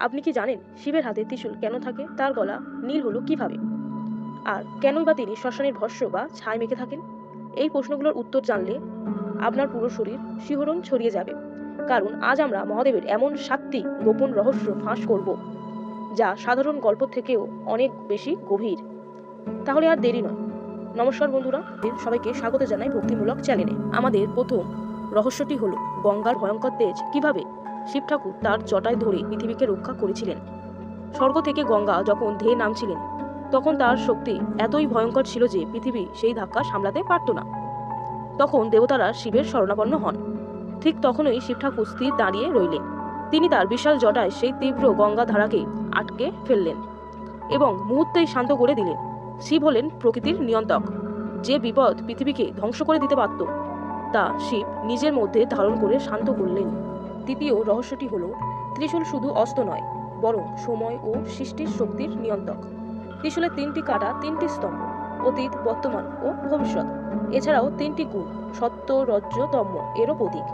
আপনি কি জানেন শিবের হাতে ত্রিশূল কেন থাকে? তার গলা নীল হলো কীভাবে? আর কেনই বা তিনি শ্মশানের ভস্য বা ছাই মেখে থাকেন? এই প্রশ্নগুলোর উত্তর জানলে আপনার পুরো শরীর শিহরণ ছড়িয়ে যাবে। কারণ আজ আমরা মহাদেবের এমন সাতটি গোপন রহস্য ফাঁস করব, যা সাধারণ গল্প থেকেও অনেক বেশি গভীর। তাহলে আর দেরি নয়। নমস্কার বন্ধুরা সবাইকে স্বাগত জানাই ভক্তিমূলক চ্যানেলে। আমাদের প্রথম রহস্যটি হলো গঙ্গার ভয়ঙ্কর তেজ কীভাবে শিব ঠাকুর তার জটায় ধরে পৃথিবীকে রক্ষা করেছিলেন। স্বর্গ থেকে গঙ্গা যখন ধেয়ে নামছিলেন, তখন তার শক্তি এতই ভয়ঙ্কর ছিল যে পৃথিবী সেই ধাক্কা সামলাতে পারত না। তখন দেবতারা শিবের শরণাপন্ন হন। ঠিক তখনই শিব ঠাকুর স্থির দাঁড়িয়ে রইলেন। তিনি তার বিশাল জটায় সেই তীব্র গঙ্গা ধারাকে আটকে ফেললেন এবং মুহূর্তেই শান্ত করে দিলেন। শিব হলেন প্রকৃতির নিয়ন্ত্রক। যে বিপদ পৃথিবীকে ধ্বংস করে দিতে পারত তা শিব নিজের মধ্যে ধারণ করে শান্ত করলেন। তৃতীয় রহস্যটি হল, ত্রিশূল শুধু অস্ত্র নয়, বরং সময় ও সৃষ্টির শক্তির নিয়ন্ত্রক। ত্রিশূলের তিনটি কাটা, তিনটি স্তম্ভ, অতীত, বর্তমান ও ভবিষ্যৎ। এছাড়াও তিনটি গুণ, সত্য, রজ্জ দম্য এরও প্রতীক।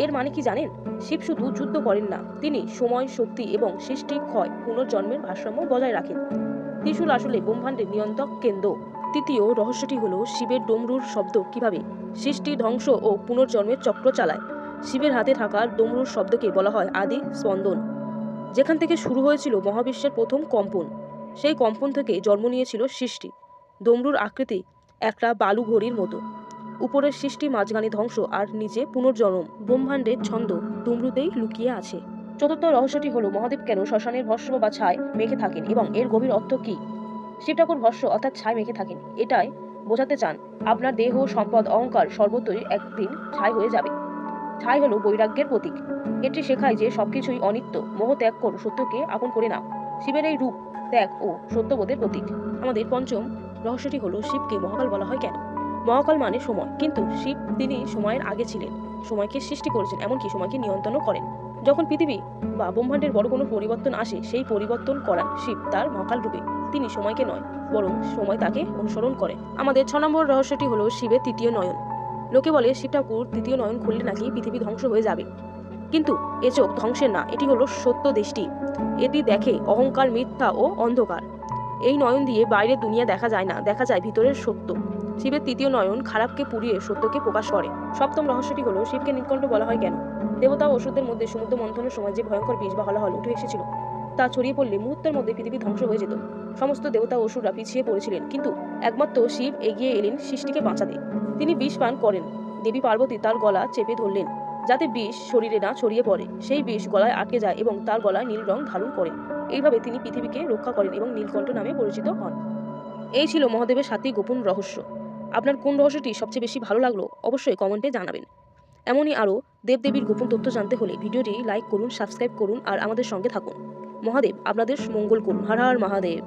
এর মানে কি জানেন? শিব শুধু যুদ্ধ করেন না, তিনি সময়, শক্তি এবং সৃষ্টি, ক্ষয়, পুনর্জন্মের ভারসাম্য বজায় রাখেন। ত্রিশূল আসলে ব্রহ্মাণ্ডের নিয়ন্ত্রক কেন্দ্র। তৃতীয় রহস্যটি হলো, শিবের ডমরুর শব্দ কীভাবে সৃষ্টি, ধ্বংস ও পুনর্জন্মের চক্র চালায়। শিবের হাতে থাকা ডমরুর শব্দকে বলা হয় আদি স্পন্দন। যেখান থেকে শুরু হয়েছিল মহাবিশ্বের প্রথম কম্পন, সেই কম্পন থেকে জন্ম নিয়েছিল সৃষ্টি, ডমরুর আকৃতি একটা বালু ঘড়ির মতো। উপরের সৃষ্টি মাঝখানে ধ্বংস আর নিচে পুনর্জন্ম। ব্রহ্মাণ্ডের ছন্দ ডমরুতেই লুকিয়ে আছে। চতুর্থ রহস্যটি হলো, মহাদেব কেন শ্মশানের ভস্ম বা ছাই মেখে থাকেন এবং এর গভীর অর্থ কী? শিব ঠাকুর ভস্য অর্থাৎ ছাই মেখে থাকেন, এটাই বোঝাতে চান। আপনার দেহ, সম্পদ, অহংকার সর্বত্রই একদিন ছাই হয়ে যাবে। ছাই হলো বৈরাগ্যের প্রতীক। এটি শেখায় যে সবকিছুই অনিত্য, মোহ ত্যাগ করো, সত্যকে আপন করে নাও। শিবের এই রূপ, ত্যাগ ও সত্যবোধের প্রতীক। আমাদের পঞ্চম রহস্যটি হলো শিবকে মহাকাল বলা হয় কেন? মহাকাল মানে সময়, কিন্তু শিব তিনি সময়ের আগে ছিলেন। সময়কে সৃষ্টি করেছেন, এমনকি সময়কে নিয়ন্ত্রণও করেন। যখন পৃথিবী বা ব্রহ্মাণ্ডের বড় কোনো পরিবর্তন আসে, সেই পরিবর্তন করান শিব তার মহাকাল রূপে। তিনি সময়কে নয়, বরং সময় তাকে অনুসরণ করে। আমাদের ছ নম্বর রহস্যটি হলো শিবের তৃতীয় নয়ন। লোকে বলে শিব ঠাকুর তৃতীয় নয়ন খুললে নাকি পৃথিবী ধ্বংস হয়ে যাবে। কিন্তু এ চোখ ধ্বংসের না, এটি হলো সত্য দৃষ্টি। এটি দেখে অহংকার, মিথ্যা ও অন্ধকার। এই নয়ন দিয়ে বাইরের দুনিয়া দেখা যায় না, দেখা যায় ভিতরের সত্য। শিবের তৃতীয় নয়ন খারাপকে পুড়িয়ে সত্যকে প্রকাশ করে। সপ্তম রহস্যটি হলো শিবকে নীলকণ্ঠ বলা হয় কেন? দেবতা ও ওষুধের মধ্যে সমুদ্র মন্থনের সময় যে ভয়ঙ্কর বিষ বা হলাহল উঠে এসেছিল তা ছড়িয়ে পড়লে মুহূর্তের মধ্যে পৃথিবী ধ্বংস হয়ে যেত। সমস্ত দেবতা অসুররা পিছিয়ে পড়েছিলেন, কিন্তু একমাত্র শিব এগিয়ে এলেন সৃষ্টিকে বাঁচাতে। তিনি বিষ পান করেন। দেবী পার্বতী তার গলা চেপে ধরলেন, যাতে বিষ শরীরে না ছড়িয়ে পড়ে। সেই বিষ গলায় আটকে যায় এবং তার গলায় নীল রং ধারণ করেন এইভাবে তিনি পৃথিবীকে রক্ষা করেন এবং নীলকণ্ঠ নামে পরিচিত হন। এই ছিল মহাদেবের সাতটি গোপন রহস্য। আপনার কোন রহস্যটি সবচেয়ে বেশি ভালো লাগল অবশ্যই কমেন্টে জানাবেন। এমনই আরও দেবদেবীর গোপন তথ্য জানতে হলে ভিডিওটি লাইক করুন, সাবস্ক্রাইব করুন আর আমাদের সঙ্গে থাকুন। মহাদেব আপনাদের মঙ্গল করুন। হর হর মহাদেব।